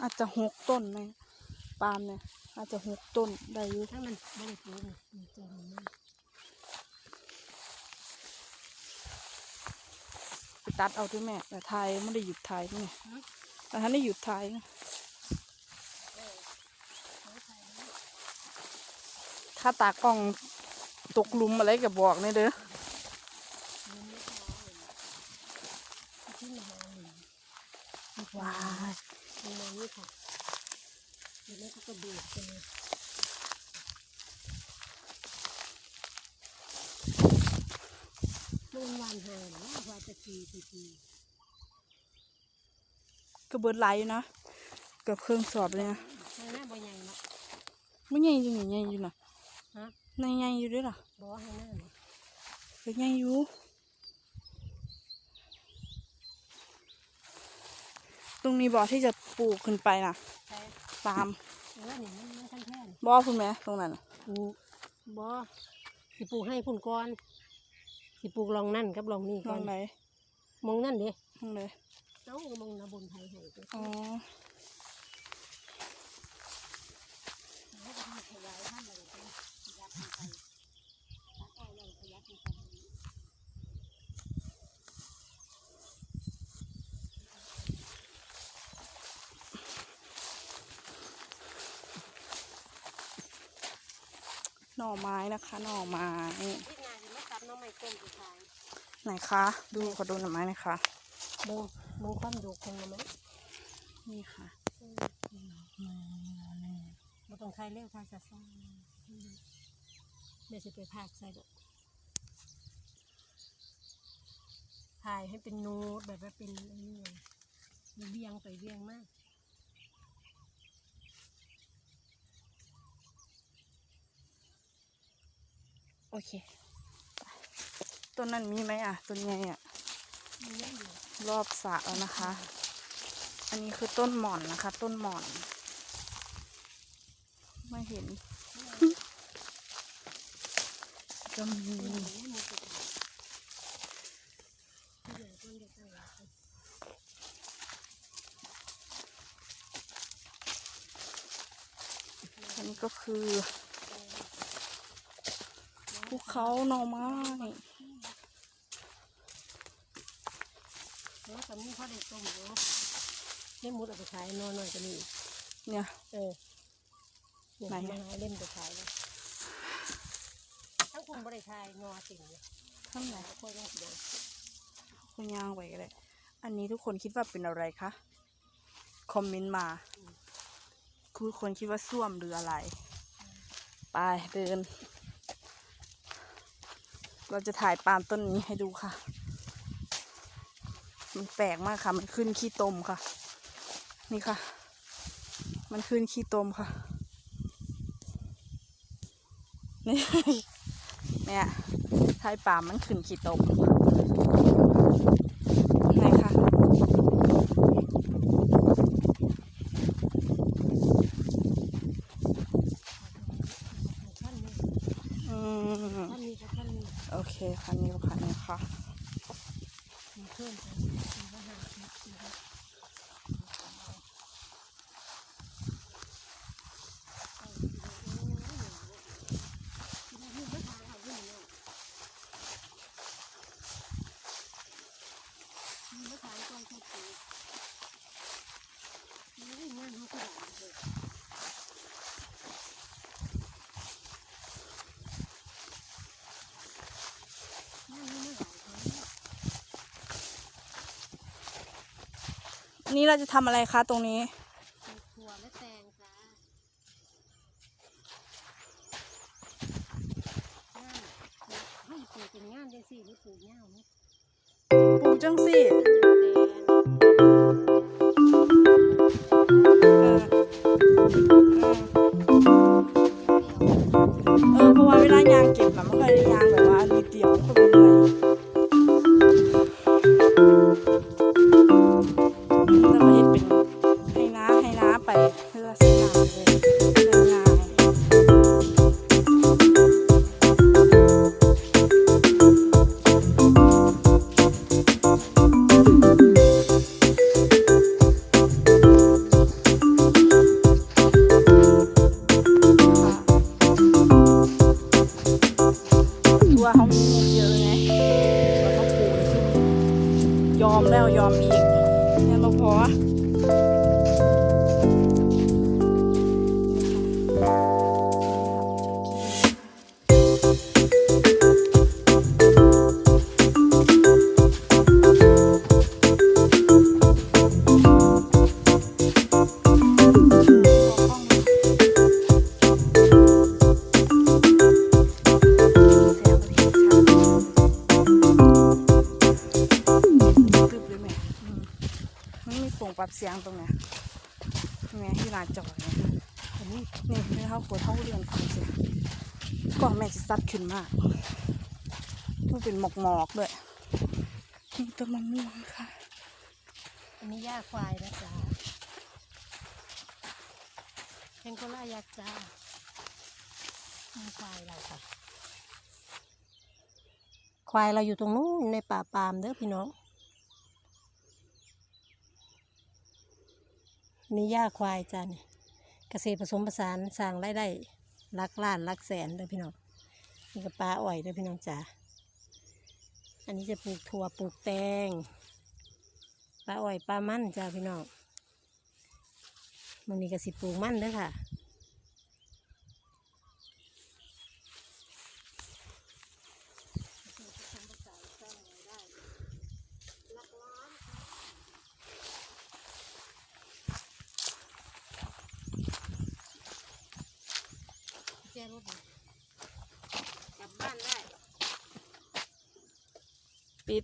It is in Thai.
อาจจะหกต้นไหมปาล์มเนี่ย อาจจะหกต้นได้อยู่ถ้ามันไม่ได้ปลูกมันจะมันไม่ไปตัดเอาด้วยแม่ แต่ไทยไม่ได้หยุดไทยนี่แต่ท่านได้หยุดไทยถ้าตากล้องตกลุมอะไรกับบอกเนี่ยเด้อ ที่มาหาหนึ่ง ว้าย มั นมานี่ค่ะเดี๋ยวนั้นก็กระดูกไปเลยมันวันหาหรือว่าจะกีกีกีก็เบิดไหลอยู่นะเกือบเครื่องสอบเลยนะใช่หน้าบ่ใหญ่เนาะไม่ใหญ่จริงใหญ่อยู่นะฮะในใหญ่อยู่ด้วยล่ะบ่ให้หน้าเนาะก็ใหญ่อยู่ตรงนี้บอกที่จะ ปลูกขึ้นไปน่ะใช่ปาล์มเออนี่มันมันขั้นแท่นบอคุณแม่ตรงนั้นน่ะปลูกบ่สิปลูกให้พุ่นก่อนสิปลูกลองนั่นกับลองนี่มก่ออนงไหนมองนั่นเด้มองเลยเอ้ามองนาบนไทยให้ไปอ๋อแล้วก็มีขยายท่านอะไรไปขยับมันไปตัดอ้อยแล้วขยับมันไป หน่อไม้นะคะ หน่อไม้ที่นาจะไม่ตัดน้องไม้ต้มไปขายไหนคะ ดูขอดูหน่อไม้หน่อยค่ะเบิ่งเบิ่งความดุของมันไหมนี่ค่ะบ่ต้องใครเร็วใครจะซ่อมเดี๋ยวจะไปพากใส่ดอกถ่ายให้เป็นนูดแบบว่าเป็นอันนี้เลยเวียงไปเวียงมาก โอเคไปต้นนั้นมีไหมอะต้นใหญ่อะมันเยอะอยู่รอบสระแล้วนะคะ อันนี้คือต้นหม่อนนะคะ ต้นหม่อน ไม่เห็นก็มีมันเยอะมันจะถ่ายที่เหลือต้นจะตั้งไว้อันนี้ก็คือ ภูเขาหน่อไม้แล้วตอนนี้พ่อเด็กต้มอยู่ให้มุดเอาไปขายนอนหน่อยก็มีอีกเนี่ย เออเนี่ยไหนมาอะหาเล่มไปขายเลยทั้งคุณบริขายงอสิ่งเนี่ยข้างไหนค่อยต้องเสียงคุณย่างไว้ก็ได้อันนี้ทุกคนคิดว่าเป็นอะไรคะ คอมเมนต์มา คือคนคิดว่าส้วมหรืออะไร ไปเดิน เราจะถ่ายปาล์มต้นนี้ให้ดูค่ะ มันแปลกมากค่ะ มันขึ้นขี้ตมค่ะ นี่ค่ะ มันขึ้นขี้ตมค่ะ นี่เนี่ยถ่ายปาล์มมันขึ้นขี้ตมไหนคะ ท่านนี้ อืม ท่านนี้กับท่านนี้ โอเคค่ะนี่ค่ะนี่ค่ะ มีเพิ่มกันมีว่าหาสิบสี่สิบมีมะขามก้อนแค่ปีนี่งานเขาก็ได้เลย นั่นนี่ไม่หลายคนเนี่ย อั นนี้เราจะทำอะไรคะตรงนี้มีถั่วและแตงจ้างานให้ปลูกเป็นงานจังสี่หรือปลูกเงาเนี่ยปลูกจังสิ แตง เรับเสียงตรงนี้ยนี่ไงที่ลานจอดเนี่ยอันนี้นี่นี่เขาขวดท้องเรือนของเสียงก่อนแม่จะซัดขึ้นมากมันเป็นหมอกหมอกด้วยนี่ต้นมะม่วงค่ะ อันนี้ยาควายนะจ๊ะเพนโกล่ายักษ์จ้าควายเราค่ะ ควายเราอยู่ตรงนู้นในป่าปาล์มเด้อพี่น้อง นี่ย่าควายจ้าเนี่ยเกษตรผสมผสานสร้างรายได้ลักล้านลักแสนเลยพี่น้องนี่ก็ปลาอ่อยเลยพี่น้องจ้าอันนี้จะปลูกถั่วปลูกแตงปลาอ่อยปลามันจ้าพี่น้องมันนี้ก็สิปลูกมันเด้อค่ะ เจ้รถกลับบ้านได้ ปิด